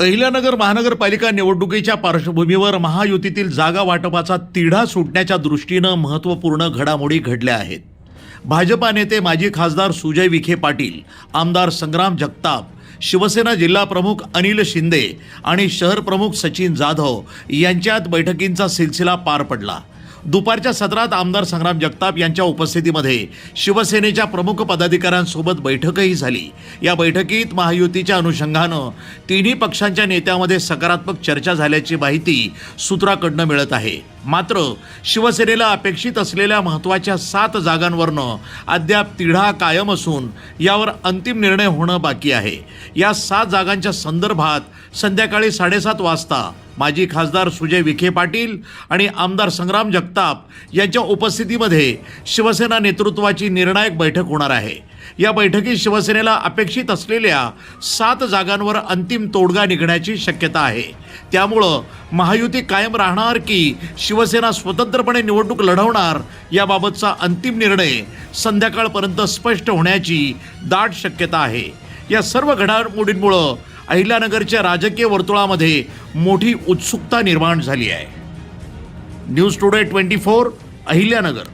अहिल्यानगर महानगरपालिका निवडणुकीच्या पार्श्वभूमीवर महायुतीतील जागा वाटपाचा तिढा सुटण्याच्या दृष्टीनं महत्त्वपूर्ण घडामोडी घडल्या आहेत. भाजपा नेते माजी खासदार सुजय विखे पाटील आमदार संग्राम जगताप शिवसेना जिल्हा प्रमुख अनिल शिंदे आणि शहर प्रमुख सचिन जाधव यांच्यात बैठकींचा सिलसिला पार पडला. दुपारच्या सत्रात आमदार संग्राम जगताप यांच्या उपस्थितीमध्ये शिवसेनेच्या प्रमुख पदाधिकाऱ्यांसोबत बैठकही झाली. या बैठकीत महायुतीच्या अनुषंगानं तिन्ही पक्षांच्या नेत्यामध्ये सकारात्मक चर्चा झाल्याची माहिती सूत्राकडनं मिळत आहे. मात्र शिवसेनेला अपेक्षित असलेल्या महत्त्वाच्या सात जागांवरनं अद्याप तिढा कायम असून यावर अंतिम निर्णय होणं बाकी आहे. या सात जागांच्या संदर्भात संध्याकाळी साडेसात वाजता माजी खासदार सुजय विखे पाटील आणि आमदार संग्राम जगताप यांच्या उपस्थितीमध्ये शिवसेना नेतृत्वाची निर्णायक बैठक होणार आहे. या बैठकीत शिवसेनेला अपेक्षित असलेल्या सात जागांवर अंतिम तोडगा निघण्याची शक्यता आहे. त्यामुळं महायुती कायम राहणार की शिवसेना स्वतंत्रपणे निवडणूक लढवणार याबाबतचा अंतिम निर्णय संध्याकाळपर्यंत स्पष्ट होण्याची दाट शक्यता आहे. या सर्व घडामोडींमुळं अहिल्यानगरच्या राजकीय वर्तुळामध्ये मोठी उत्सुकता निर्माण झाली आहे. News today twenty four Ahilyanagar.